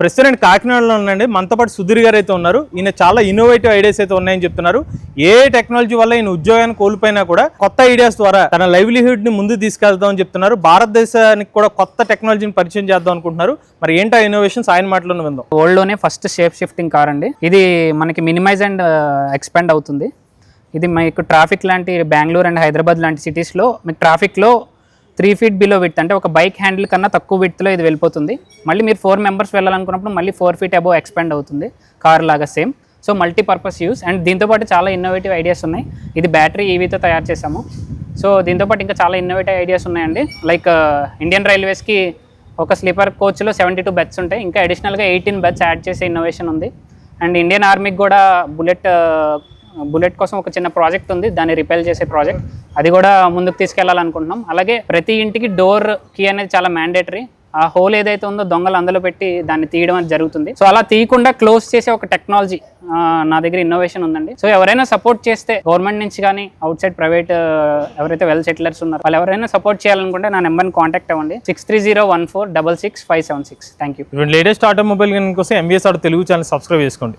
President కాకినాడలో ఉండండి. మనతో పాటు సుధీర్ గారు అయితే ఉన్నారు. ఈయన చాలా ఇన్నోవేటివ్ ఐడియాస్ అయితే ఉన్నాయని చెప్తున్నారు. ఏ టెక్నాలజీ వల్ల ఈయన ఉద్యోగాన్ని కోల్పోయినా కూడా కొత్త ఐడియాస్ ద్వారా తన లైవ్లీహుడ్ని ముందు తీసుకెళ్దామని చెప్తున్నారు. భారతదేశానికి కూడా కొత్త టెక్నాలజీని పరిచయం చేద్దాం అనుకుంటున్నారు. మరి ఏంటో ఇన్నోవేషన్స్ ఆయన మాటలను విందాం. వరల్డ్లోనే ఫస్ట్ షేప్ షిఫ్టింగ్ కార్ అండి. ఇది మనకి మినిమైజ్ అండ్ ఎక్స్పాండ్ అవుతుంది. ఇది మీకు ట్రాఫిక్ లాంటి బెంగళూరు అండ్ హైదరాబాద్ లాంటి సిటీస్లో మీకు ట్రాఫిక్లో త్రీ ఫీట్ బిలో విత్ అంటే ఒక బైక్ హ్యాండిల్ కన్నా తక్కువ విత్లో ఇది వెళ్ళిపోతుంది. మళ్ళీ మీరు ఫోర్ మెంబర్స్ వెళ్ళాలనుకున్నప్పుడు మళ్ళీ ఫోర్ ఫీట్ అబోవ్ ఎక్స్పాండ్ అవుతుంది. కార్ లాగా same so multipurpose use and దీంతోపాటు చాలా ఇన్నోవేటివ్ ఐడియాస్ ఉన్నాయి. ఇది బ్యాటరీ ఈవీతో తయారు చేసాము సో దీంతోపాటు ఇంకా చాలా ఇన్నోవేటివ్ ఐడియాస్ ఉన్నాయండి. లైక్ ఇండియన్ రైల్వేస్కి ఒక స్లీపర్ కోచ్లో సెవెంటీ టూ బెడ్స్ ఉంటాయి. ఇంకా అడిషనల్గా ఎయిటీన్ బెడ్స్ యాడ్ చేసే ఇన్నోవేషన్ ఉంది. అండ్ ఇండియన్ ఆర్మీకి కూడా బుల్లెట్ బుల్లెట్ కోసం ఒక చిన్న ప్రాజెక్ట్ ఉంది దాన్ని రిపేర్ చేసే ప్రాజెక్ట్. అది కూడా ముందుకు తీసుకెళ్ళాలనుకుంటున్నాం. అలాగే ప్రతి ఇంటికి డోర్ కీ అనేది చాలా మ్యాండేటరీ ఆ హోల్ ఏదైతే ఉందో దొంగలు అందులో పెట్టి దాన్ని తీయడం అనేది జరుగుతుంది. సో అలా తీయకుండా క్లోజ్ చేసే ఒక టెక్నాలజీ నా దగ్గర ఇన్నోవేషన్ ఉందండి. సో ఎవరైనా సపోర్ట్ చేస్తే గవర్నమెంట్ నుంచి కానీ అవుట్ సైడ్ ప్రైవేట్ ఎవరైతే వెల్ సెటిలర్స్ ఉన్నారో వాళ్ళు ఎవరైనా సపోర్ట్ చేయాలనుకుంటే నా నెంబర్ని కాంటాక్ట్ అవ్వండి. Six three zero one four double six five seven six thank you latest automobile కోసం MBS auto Telugu channel subscribe చేసుకోండి.